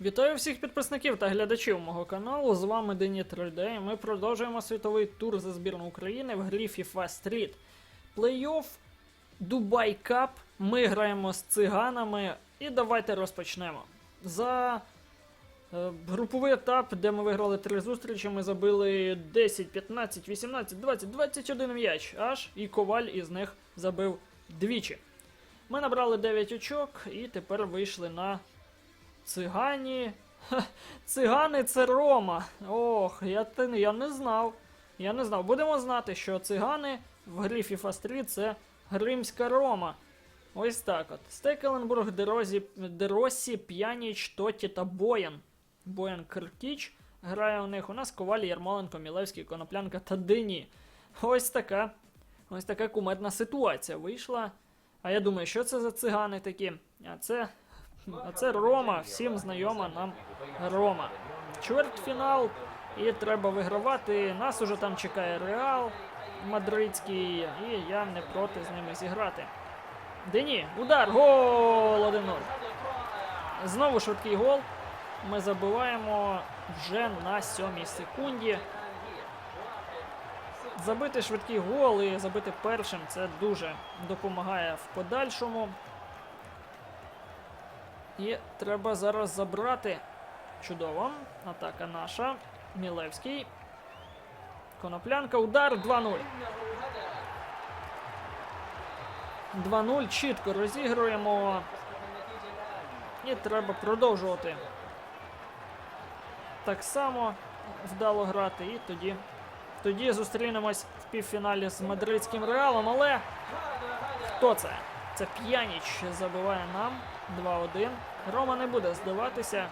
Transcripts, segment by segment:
Вітаю всіх підписників та глядачів мого каналу. З вами Дені 3D. і Ми продовжуємо світовий тур за збірну України в грі FIFA Street. Плей-офф Дубай Кап. Ми граємо з циганами. І давайте розпочнемо. За е, груповий етап, де ми виграли три зустрічі, ми забили 10, 15, 18, 20, 21 м'яч. Аж і коваль із них забив двічі. Ми набрали 9 очок і тепер вийшли на Цигані. Ха, цигани це Рома. Ох, я, я не знав. Я не знав. Будемо знати, що цигани в грі FIFA Street це Гримська Рома. Ось так от. Стекеленбург, Дерозі, Деросі, П'яніч, Тоті та Боян. Боян Киркіч грає у них. У нас Коваль, Ярмоленко, Мілевський, Коноплянка та Дині. Ось така. Ось така кумедна ситуація вийшла. А я думаю, що це за цигани такі? А це а це Рома, всім знайома нам Рома. Чвертьфінал, і треба вигравати. Нас уже там чекає Реал Мадридський, і я не проти з ними зіграти. Дені, удар, гол 1-0. Знову швидкий гол. Ми забиваємо вже на сьомій секунді. Забити швидкий гол і забити першим це дуже допомагає в подальшому. І треба зараз забрати. Чудово. Атака наша. Мілевський. Коноплянка. Удар 2-0. 2-0. Чітко розігруємо. І треба продовжувати. Так само вдало грати. І тоді. Тоді зустрінемось в півфіналі з мадридським реалом. Але хто це? Це П'яніч забиває нам 2-1. Рома не буде здаватися.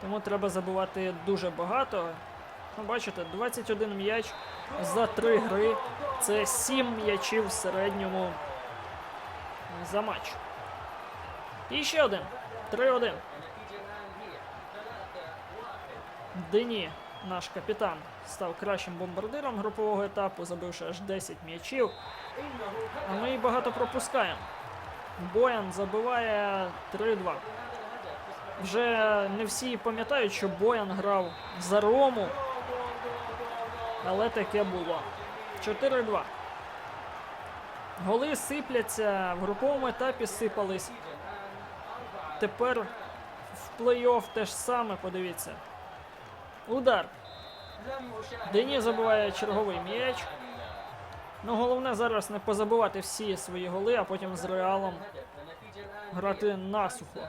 Тому треба забувати дуже багато. Ну, бачите, 21 м'яч за 3 гри. Це 7 м'ячів в середньому за матч. І ще один. 3-1. Дені, наш капітан, став кращим бомбардиром групового етапу, забивши аж 10 м'ячів. А ми і багато пропускаємо. Боян забиває 3-2. Вже не всі пам'ятають, що Боян грав за Рому. Але таке було. 4-2. Голи сипляться, в груповому етапі сипались. Тепер в плей-офф те ж саме, подивіться. Удар. Дені забиває черговий м'яч. Ну, головне зараз не позабивати всі свої голи, а потім з реалом грати насухо.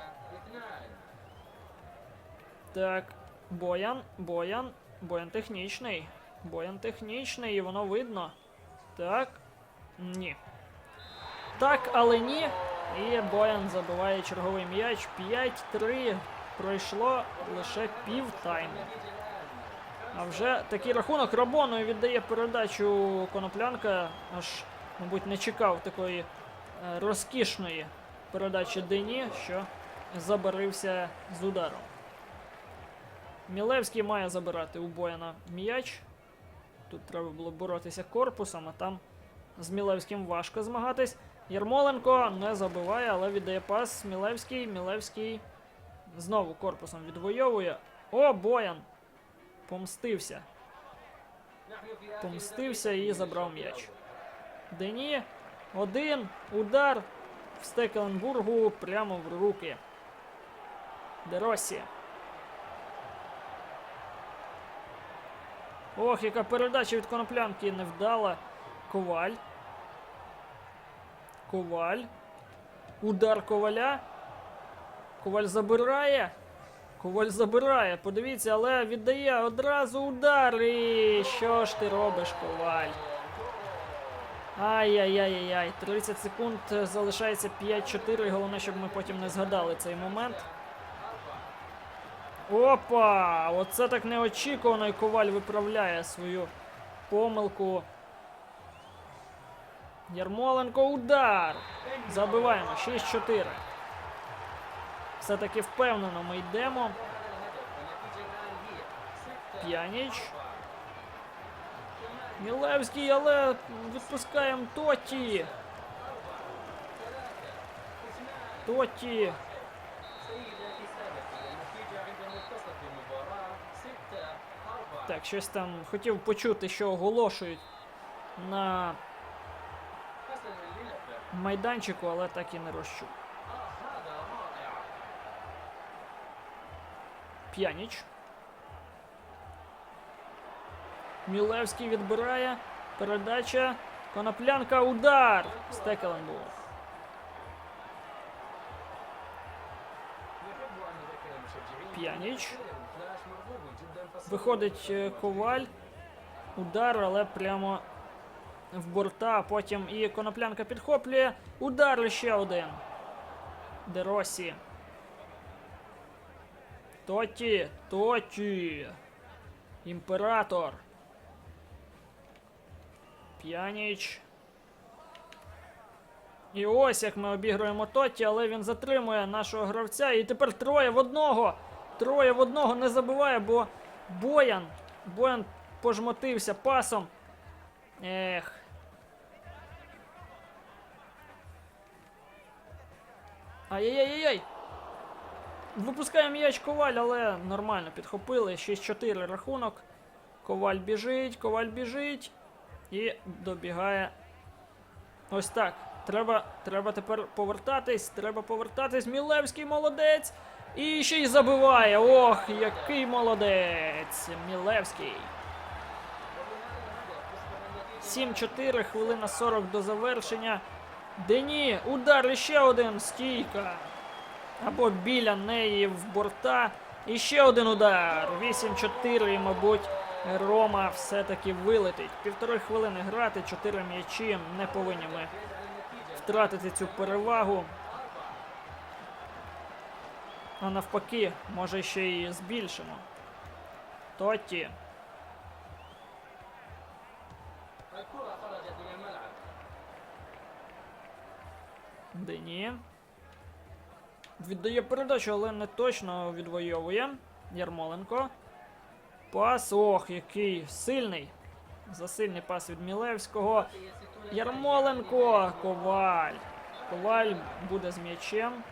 Так, Боян, Боян, Боян технічний. Боян технічний, і воно видно. Так. Ні. Так, але ні. І Боян забиває черговий м'яч. 5-3. Пройшло лише пів тайму. А вже такий рахунок Рабоною віддає передачу коноплянка. Аж, мабуть, не чекав такої е, розкішної передачі Дені, що забарився з ударом. Мілевський має забирати у Бояна м'яч. Тут треба було боротися корпусом, а там з Мілевським важко змагатись. Ярмоленко не забиває, але віддає пас. Мілевський. Мілевський знову корпусом відвоює. О, Боян! Помстився. Помстився і забрав м'яч. Дені. Один. Удар в Стекеленбургу прямо в руки. Деросі. Ох, яка передача від коноплянки невдала. Коваль. Коваль. Удар коваля. Коваль забирає. Коваль забирає, подивіться, але віддає одразу удар. І що ж ти робиш, коваль? Ай-яй-яй-яй. 30 секунд залишається 5-4. Головне, щоб ми потім не згадали цей момент. Опа! Оце так неочікувано, і коваль виправляє свою помилку. Ярмоленко удар! Забиваємо 6-4. Все-таки впевнено ми йдемо. П'яніч. Мілевський, але відпускаємо Тоті. Тоті. Так, щось там хотів почути, що оголошують на майданчику, але так і не розчув. П'яніч. Мілевський відбирає. Передача. Коноплянка. Удар! Стекелем було. П'яніч. Виходить е, коваль. Удар, але прямо в борта. Потім і коноплянка підхоплює. Удар ще один. Деросі. Тоті, Тоті. Імператор. П'яніч. І ось як ми обігруємо Тоті, але він затримує нашого гравця. І тепер троє в одного. Троє в одного не забиває, бо Боян. Боян пожмотився пасом. Ех. Ай-яй-яй-яй! Випускає м'яч Коваль, але нормально підхопили. 6-4 рахунок. Коваль біжить, коваль біжить. І добігає. Ось так. Треба, треба тепер повертатись. Треба повертатись. Мілевський молодець. І ще й забиває. Ох, який молодець. Мілевський. 7-4, хвилина 40 до завершення. Дені, удар ще один. Стійка. Або біля неї в борта. І ще один удар. 8-4, і, мабуть, Рома все-таки вилетить. Півтори хвилини грати, 4 м'ячі. Не повинні ми втратити цю перевагу. А навпаки, може ще й збільшимо. Тоті. Дені. Віддає передачу, але не точно відвоює. Ярмоленко. Пас. Ох, який сильний. Засильний пас від Мілевського. Ярмоленко. Коваль. Коваль буде з м'ячем.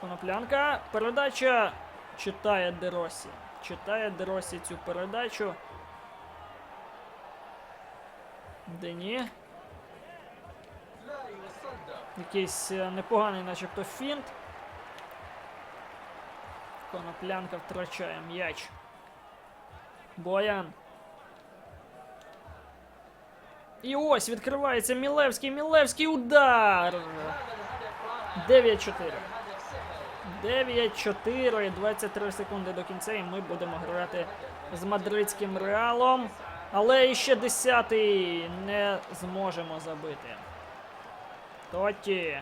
Коноплянка. Передача читає Деросі. Читає Деросі цю передачу. Дені. Якийсь е, непоганий, начебто, фінт. Коноплянка втрачає м'яч. Боян. І ось відкривається Мілевський. Мілевський удар. 9-4. 9-4, 23 секунди до кінця, і ми будемо грати з мадридським реалом. Але іще 10-й не зможемо забити. Тоті.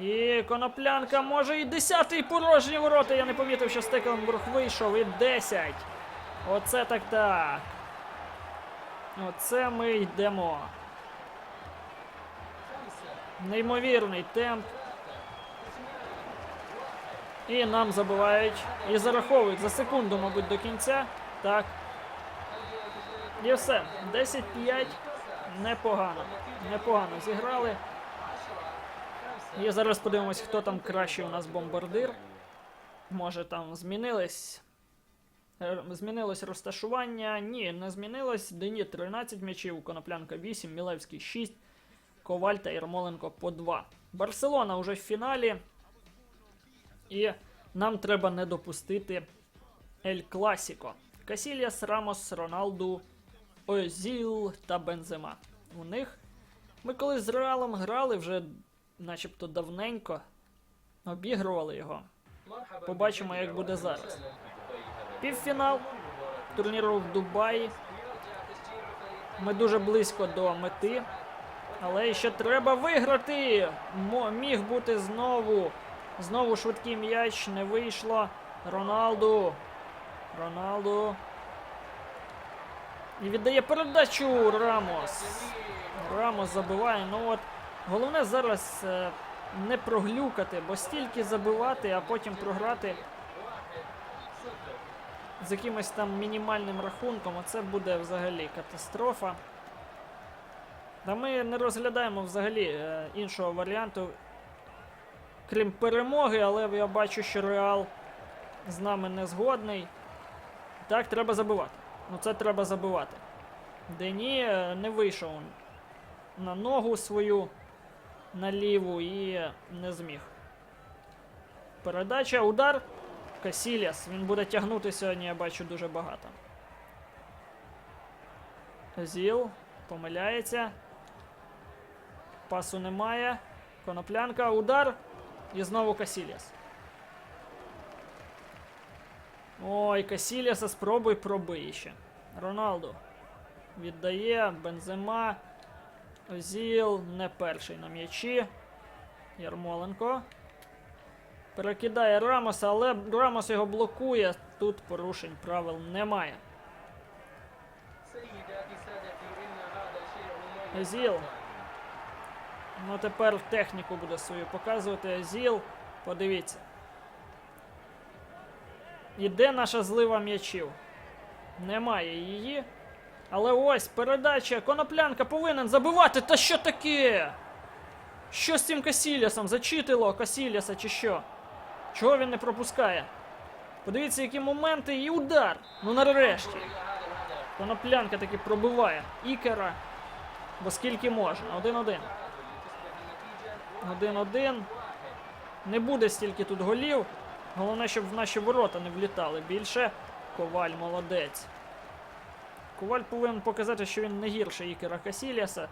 І коноплянка може і 10-й порожні ворота. Я не помітив, що Стекленбург вийшов. І 10. Оце так так. Оце ми йдемо. Неймовірний темп. І нам забивають. І зараховують за секунду, мабуть, до кінця. Так. І все. 10-5. Непогано. Непогано зіграли. І зараз подивимось, хто там кращий у нас бомбардир. Може там змінились. е, Змінилось розташування. Ні, не змінилось. Дені 13 м'ячів, Коноплянка 8, Мілевський 6, Коваль та Ярмоленко по 2. Барселона вже в фіналі. І нам треба не допустити Ель Класіко. Касільяс, Рамос, Роналду, Озіл та Бензема. У них ми колись з Реалом грали вже начебто давненько. Обігрували його. Побачимо, як буде зараз. Півфінал турніру в Дубаї. Ми дуже близько до мети. Але ще треба виграти. Міг бути знову. Знову швидкий м'яч не вийшло. Роналду. Роналду. І віддає передачу Рамос. Рамос забиває. Ну от головне зараз е, не проглюкати, бо стільки забивати, а потім програти з якимось там мінімальним рахунком, оце буде взагалі катастрофа. Та ми не розглядаємо взагалі е, іншого варіанту, крім перемоги, але я бачу, що Реал з нами не згодний. Так, треба забивати. Ну це треба забивати. Дені е, не вийшов на ногу свою на ліву і не зміг. Передача, удар. Касіліас. Він буде тягнути сьогодні, я бачу, дуже багато. Зіл помиляється. Пасу немає. Коноплянка, удар. І знову Касіліас. Ой, Касіліса спробуй пробий ще. Роналду. Віддає бензима. Озіл не перший на м'ячі. Ярмоленко. Перекидає Рамоса, але Рамос його блокує. Тут порушень правил немає. Озіл. Ну тепер техніку буде свою показувати. Озіл. Подивіться. Іде наша злива м'ячів. Немає її. Але ось передача. Коноплянка повинен забивати. Та що таке? Що з цим Касіліасом? Зачитило Касіліаса чи що? Чого він не пропускає? Подивіться, які моменти і удар. Ну нарешті. Коноплянка таки пробиває. Ікера. Бо скільки можна? Один-один. Один-один. Не буде стільки тут голів. Головне, щоб в наші ворота не влітали більше. Коваль молодець. Коваль повинен показати, що він не гірший Ікера Касіліаса.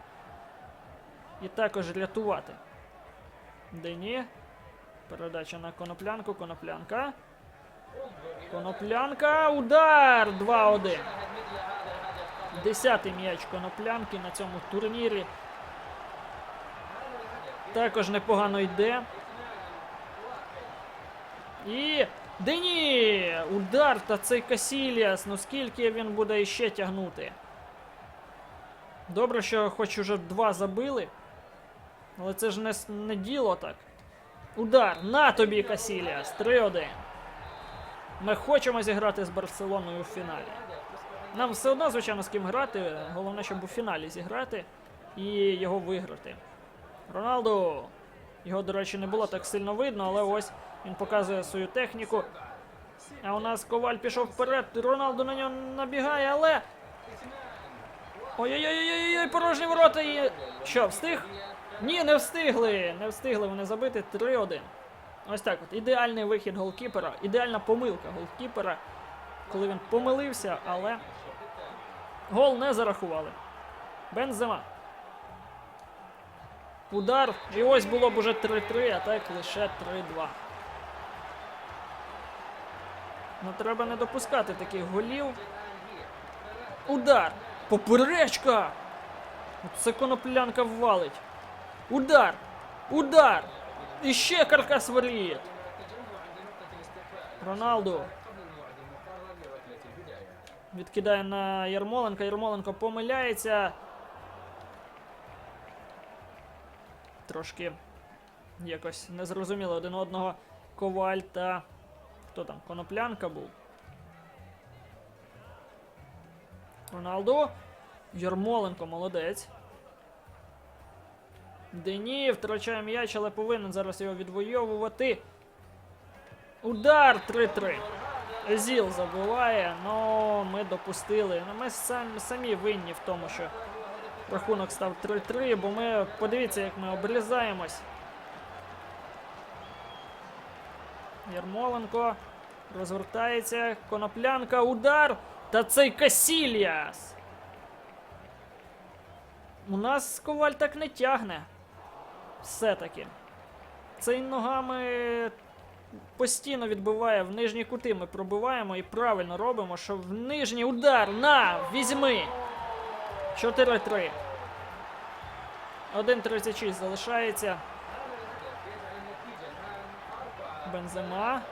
І також рятувати. Дені. Передача на коноплянку. Коноплянка. Коноплянка. Удар! 2-1. Десятий м'яч коноплянки на цьому турнірі. Також непогано йде. І. Дені! Удар та цей Касіліас. Ну скільки він буде іще тягнути? Добре, що хоч уже два забили. Але це ж не, не діло так. Удар! На тобі, Касіліас! 3-1. Ми хочемо зіграти з Барселоною у фіналі. Нам все одно, звичайно, з ким грати. Головне, щоб у фіналі зіграти і його виграти. Роналду. Його, до речі, не було так сильно видно, але ось він показує свою техніку. А у нас коваль пішов вперед. Роналду на нього набігає, але. Ой-ой-ой, порожні ворота і. Що, встиг? Ні, не встигли. Не встигли вони забити 3-1. Ось так от. Ідеальний вихід голкіпера, ідеальна помилка голкіпера, коли він помилився, але гол не зарахували. Бензема. Удар. І ось було б уже 3-3, а так лише 3-2. Ну треба не допускати таких голів. Удар! Поперечка! Це коноплянка ввалить. Удар! Удар! І ще каркас воріт! Роналду. Відкидає на Ярмоленка. Ярмоленко помиляється. Трошки якось незрозуміло один одного Коваль та. Хто там? Коноплянка був. Роналду. Ярмоленко молодець. Дені втрачає м'яч, але повинен зараз його відвоювати. Удар 3-3. Езіл забиває, але ми допустили. Ну, ми самі винні в тому, що рахунок став 3-3, бо ми подивіться, як ми обрізаємось. Ярмоленко розвертається. Коноплянка, удар. Та цей Касіліас. У нас коваль так не тягне. Все-таки. Цей ногами постійно відбиває в нижні кути. Ми пробиваємо і правильно робимо, що в нижній удар. На! Візьми! 4-3. 1.36 залишається. Бензема.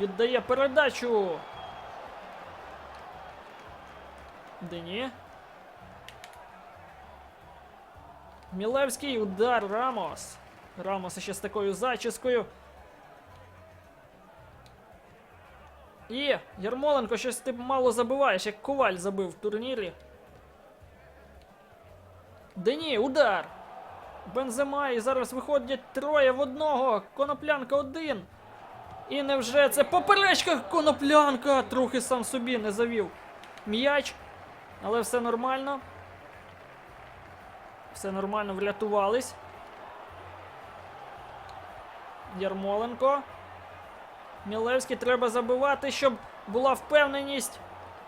Віддає передачу. Дені. Мілевський удар Рамос. Рамос ще з такою зачіскою. І Ярмоленко щось ти мало забиваєш, як коваль забив в турнірі. Дені, удар! Бензема і зараз виходять троє в одного. Коноплянка один. І невже це поперечка коноплянка? Трохи сам собі не завів. М'яч. Але все нормально. Все нормально, врятувались. Ярмоленко. Мілевський треба забивати, щоб була впевненість.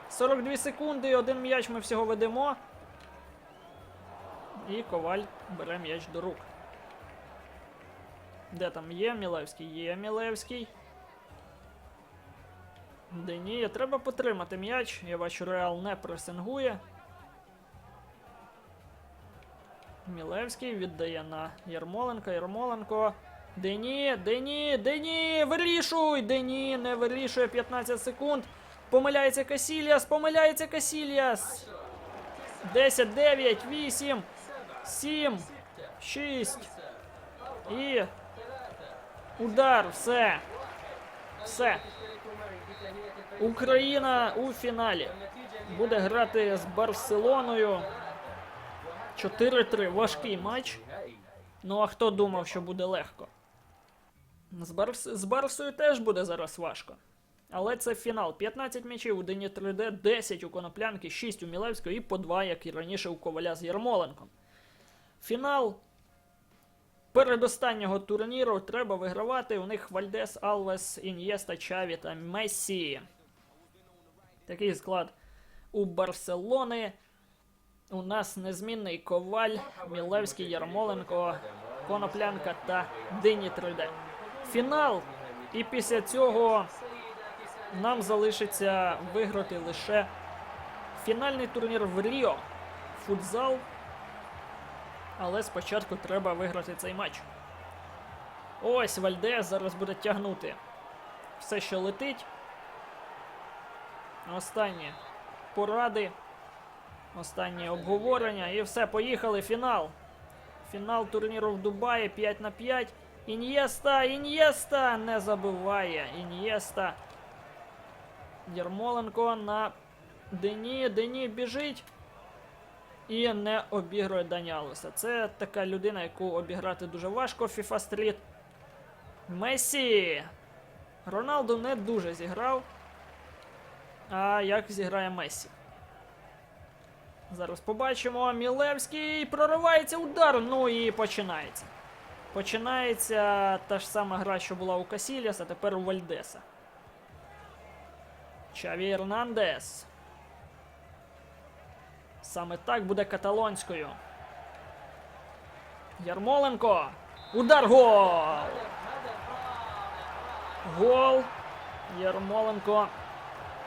42 секунди, і один м'яч ми всього ведемо. І Коваль бере м'яч до рук. Де там є Мілевський? Є Мілевський. Денія, треба потримати м'яч. Я бачу, Реал не пресингує. Мілевський віддає на Ярмоленка. Ярмоленко. Дені, Дені, Дені, вирішуй! Дені не вирішує 15 секунд. Помиляється Касіліас, помиляється Касіліас. 10, 9, 8, 7, 6. І. Удар, все. Все. Україна у фіналі. Буде грати з Барселоною. 4-3. Важкий матч. Ну а хто думав, що буде легко? З, Барс... з Барсою теж буде зараз важко. Але це фінал. 15 м'ячів у Дені 3D, 10 у Коноплянки, 6 у Мілевського і по 2, як і раніше у Коваля з Ярмоленком. Фінал передостаннього турніру треба вигравати. У них Вальдес, Алвес, Ін'єста, Чаві та Мессі. Такий склад у Барселони. У нас незмінний Коваль, Мілевський, Ярмоленко, Коноплянка та Дині 3D. Фінал. І після цього нам залишиться виграти лише фінальний турнір в Ріо. Футзал. Але спочатку треба виграти цей матч. Ось Вальдес зараз буде тягнути. Все, що летить. Останні поради. Останнє обговорення. І все, поїхали. Фінал. Фінал турніру в Дубаї 5 на 5. Ін'єста, Ін'єста не забиває. Ін'єста. Ярмоленко на Дені. Дені біжить. І не обігрує Дані Алвеса. Це така людина, яку обіграти дуже важко в FIFA Street. Месі. Роналду не дуже зіграв. А як зіграє Месі? Зараз побачимо. Мілевський проривається удар. Ну і починається. Починається та ж сама гра, що була у Касіліаса, тепер у Вальдеса. Чаві Ернандес. Саме так буде каталонською. Ярмоленко. Удар гол! Гол. Ярмоленко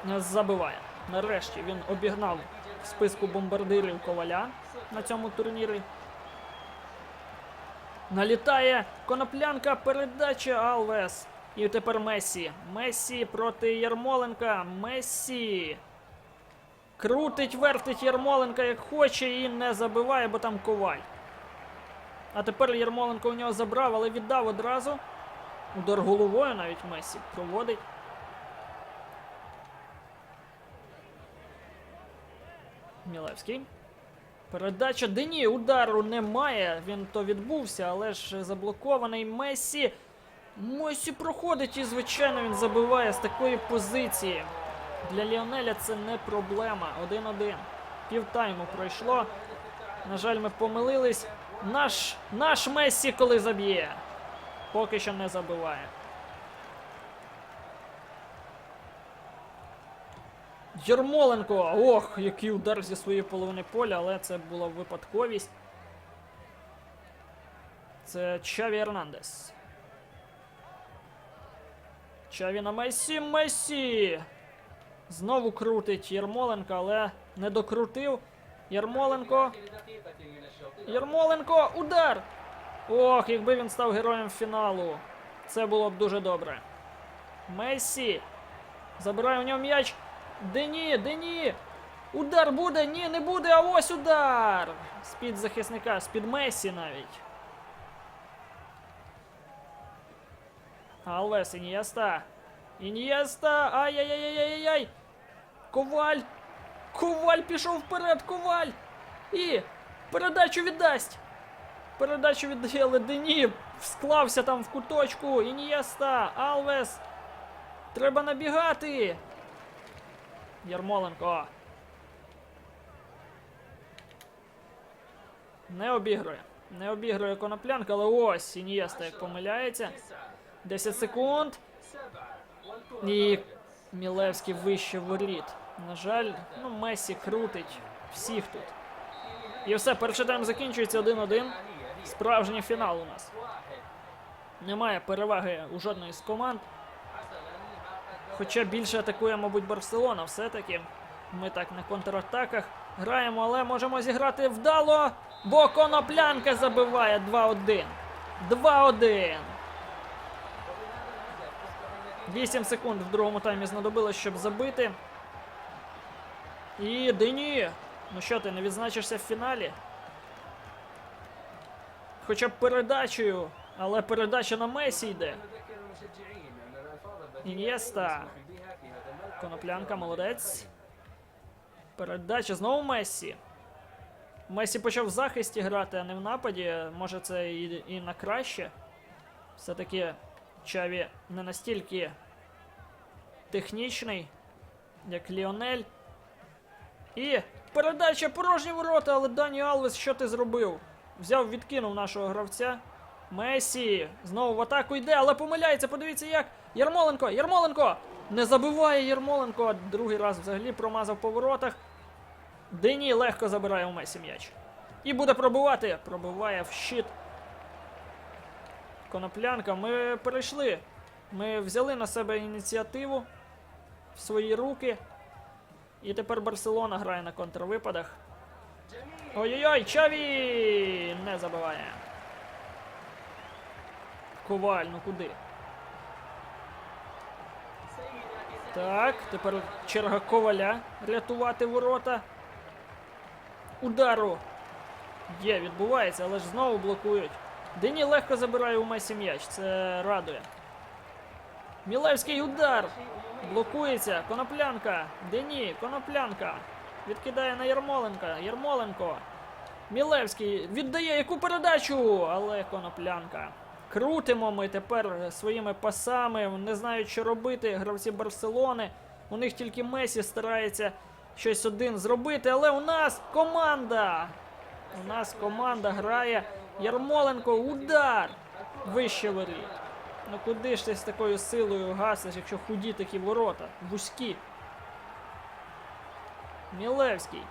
забиває. Нарешті він обігнав в списку бомбардирів коваля на цьому турнірі. Налітає коноплянка, передача Алвес. І тепер Месі. Месі проти Ярмоленка. Месі. Крутить, вертить Ярмоленка як хоче і не забиває, бо там коваль. А тепер Ярмоленко у нього забрав, але віддав одразу. Удар головою навіть Месі проводить. Мілевський. Передача Дені. Удару немає. Він то відбувся, але ж заблокований Месі. Месі проходить і, звичайно, він забиває з такої позиції. Для Ліонеля це не проблема. 1-1. Півтайму пройшло. На жаль, ми помилились. Наш, наш Месі коли заб'є. Поки що не забиває. Ярмоленко! Ох, який удар зі своєї половини поля, але це була випадковість. Це Чаві Ернандес. Чаві на Месі. Месі! Знову крутить Ярмоленко, але не докрутив. Ярмоленко. Ярмоленко! Удар! Ох, якби він став героєм фіналу. Це було б дуже добре. Месі. Забирає у нього м'яч. Дені, Дені! Удар буде? Ні, не буде, а ось удар! З-під захисника, з-під Месі навіть. Алвес, Ін'єста. Ін'єста! Ай-яй-яй-яй-яй! Коваль! Коваль пішов вперед, коваль! І Передачу віддасть! Передачу віддає, але Дені склався там в куточку. Ін'єста, Алвес. Треба набігати. Ярмоленко. Не обігрує. Не обігрує коноплянка, але ось Ін'єста як помиляється. 10 секунд. І Мілевський вище воріт. На жаль, ну Месі крутить всіх тут. І все, перший тайм закінчується 1-1. Справжній фінал у нас. Немає переваги у жодної з команд. Хоча більше атакує, мабуть, Барселона, все-таки. Ми так на контратаках граємо, але можемо зіграти вдало, бо коноплянка забиває 2-1. 2-1. 8 секунд в другому таймі знадобилось, щоб забити. І Дені. Ну що ти, не відзначишся в фіналі? Хоча б передачею, але передача на Месі йде. Ін'єста. Коноплянка, молодець. Передача знову Месі. Месі почав в захисті грати, а не в нападі. Може це і, і на краще. Все-таки Чаві не настільки технічний, як Ліонель. І передача порожні ворота, але Дані Алвес, що ти зробив? Взяв, відкинув нашого гравця. Месі знову в атаку йде, але помиляється. Подивіться як. Ярмоленко, Ярмоленко! Не забиває Ярмоленко. Другий раз взагалі промазав по воротах. Дені легко забирає у Месі м'яч. І буде пробивати. Пробиває в щит. Коноплянка. Ми перейшли. Ми взяли на себе ініціативу в свої руки. І тепер Барселона грає на контрвипадах. Ой-ой-ой, Чаві! Не забиває. Коваль, ну куди? Так, тепер черга коваля рятувати ворота. Удару. Є, відбувається, але ж знову блокують. Дені легко забирає у Месі м'яч, це радує. Мілевський удар. Блокується. Коноплянка. Дені, коноплянка. Відкидає на Ярмоленка. Ярмоленко. Мілевський віддає яку передачу, але коноплянка. Крутимо ми тепер своїми пасами. Не знають, що робити. Гравці Барселони. У них тільки Месі старається щось один зробити, але у нас команда. У нас команда грає. Ярмоленко, удар! Вище воріт. Ну куди ж ти з такою силою гасиш, якщо худі такі ворота? Вузькі. Мілевський.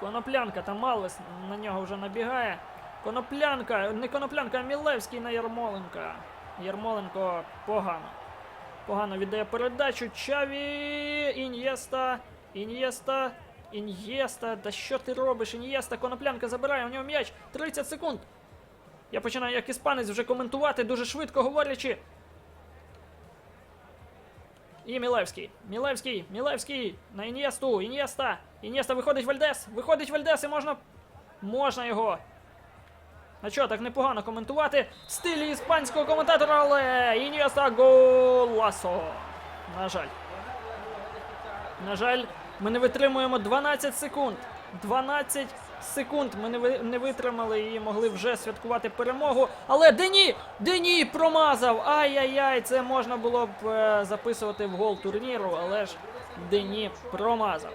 Коноплянка там Малес на нього вже набігає. Коноплянка, не коноплянка, а Мілевський на Ярмоленка. Ярмоленко погано. Погано віддає передачу. Чаві. Ін'єста. Ін'єста. Ін'єста. Та що ти робиш? Ін'єста. Коноплянка забирає у нього м'яч. 30 секунд. Я починаю як іспанець вже коментувати, дуже швидко говорячи. І Мілевський. Мілевський, Мілевський на Ін'єсту, Ін'єста. Ін'єста виходить Вальдес. Виходить Вальдес і можна. Можна його. А що, так непогано коментувати в стилі іспанського коментатора, але Ін'єста голасо. На жаль. На жаль, ми не витримуємо 12 секунд. 12 секунд ми не, ви, не витримали і могли вже святкувати перемогу. Але Дені! Дені промазав! Ай-яй-яй, це можна було б е, записувати в гол турніру, але ж Дені промазав.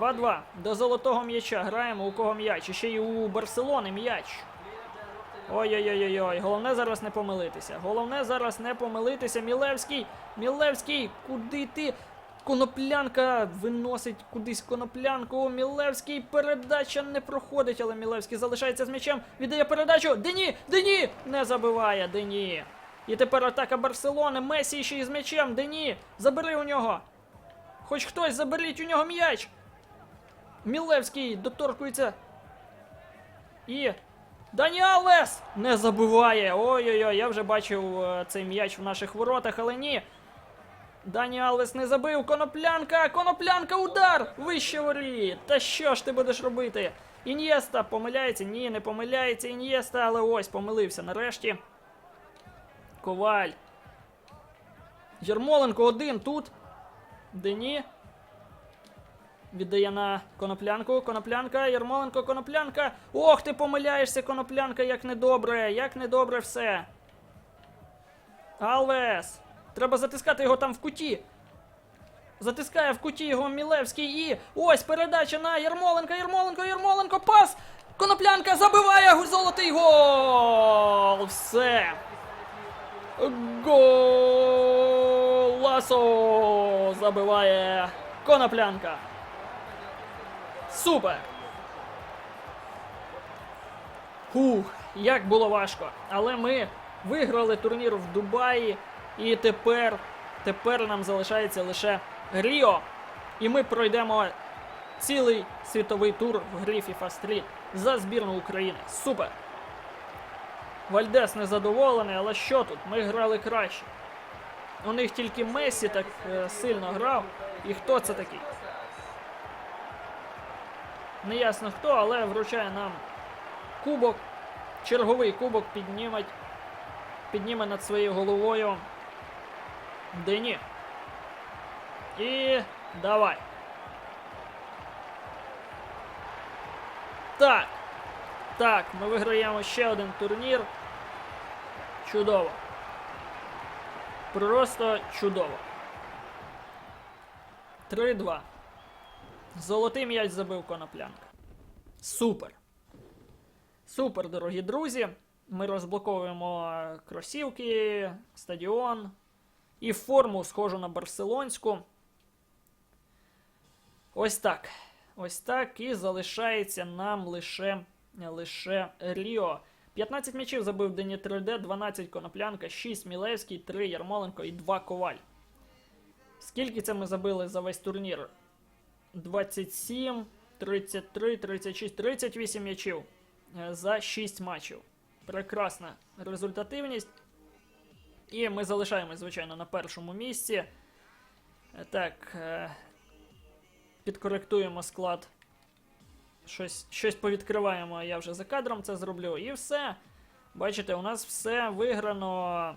2-2. До золотого м'яча граємо. У кого м'яч? І ще й у Барселони м'яч. Ой-ой-ой-ой. Головне зараз не помилитися. Головне зараз не помилитися. Мілевський. Мілевський, куди ти? Коноплянка виносить кудись коноплянку. Мілевський передача не проходить, але Мілевський залишається з м'ячем. Віддає передачу. Дені! Дені! Не забиває Дені. І тепер атака Барселони. Месі ще із м'ячем. Дені! Забери у нього. Хоч хтось заберіть у нього м'яч. Мілевський доторкується. І. Дані Алвес не забиває. Ой-ой-ой, я вже бачив е, цей м'яч в наших воротах, але ні. Дані Алвес не забив. Коноплянка! Коноплянка, удар! Вище воріт! Та що ж ти будеш робити? Ін'єста помиляється? Ні, не помиляється Ін'єста, але ось помилився нарешті. Коваль. Ярмоленко один тут. Дені. Віддає на коноплянку. Коноплянка, Ярмоленко, коноплянка. Ох, ти помиляєшся, коноплянка, як недобре, як недобре все. Алвес! Треба затискати його там в куті. Затискає в куті його Мілевський і. Ось передача на Ярмоленка, Ярмоленко, Ярмоленко, пас! Коноплянка забиває золотий гол! Все. Гол! Ласо забиває коноплянка. Супер! Хух, як було важко. Але ми виграли турнір в Дубаї, і тепер, тепер нам залишається лише Ріо. І ми пройдемо цілий світовий тур в грі FIFA Street за збірну України. Супер! Вальдес незадоволений, але що тут? Ми грали краще. У них тільки Месі так е, сильно грав. І хто це такий? Неясно хто, але вручає нам кубок. Черговий кубок підніметь, підніме над своєю головою Дені. І давай. Так. Так, ми виграємо ще один турнір. Чудово. Просто чудово. 3-2. Золотий м'яч забив коноплянка. Супер. Супер, дорогі друзі. Ми розблоковуємо кросівки, стадіон і форму схожу на барселонську. Ось так. Ось так. І залишається нам лише, лише Ріо. 15 м'ячів забив Дені 3D, 12 коноплянка, 6 Мілевський, 3 Ярмоленко і 2 Коваль. Скільки це ми забили за весь турнір? 27, 33, 36, 38 м'ячів е, за 6 матчів. Прекрасна результативність. І ми залишаємось, звичайно, на першому місці. Е, Так, е, підкоректуємо склад. Щось, щось повідкриваємо, я вже за кадром це зроблю. І все. Бачите, у нас все виграно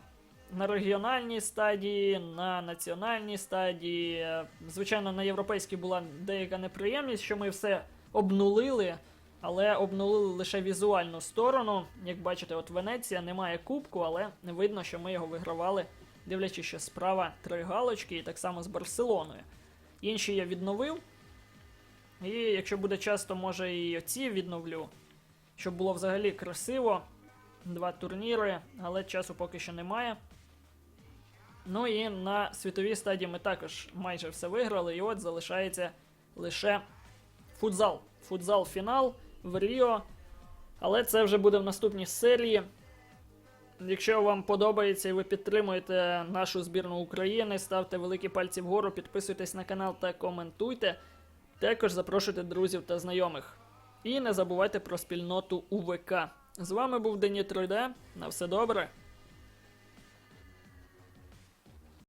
на регіональній стадії, на національній стадії. Звичайно, на європейській була деяка неприємність, що ми все обнулили, але обнулили лише візуальну сторону. Як бачите, от Венеція не має кубку, але видно, що ми його вигравали, дивлячись, що справа три галочки, і так само з Барселоною. Інші я відновив. І якщо буде час, то може і оці відновлю. Щоб було взагалі красиво. Два турніри, але часу поки що немає. Ну і на світовій стадії ми також майже все виграли. І от залишається лише футзал. Футзал фінал в Ріо. Але це вже буде в наступній серії. Якщо вам подобається і ви підтримуєте нашу збірну України, ставте великі пальці вгору, підписуйтесь на канал та коментуйте. Також запрошуйте друзів та знайомих. І не забувайте про спільноту УВК. З вами був Дені 3D. На все добре.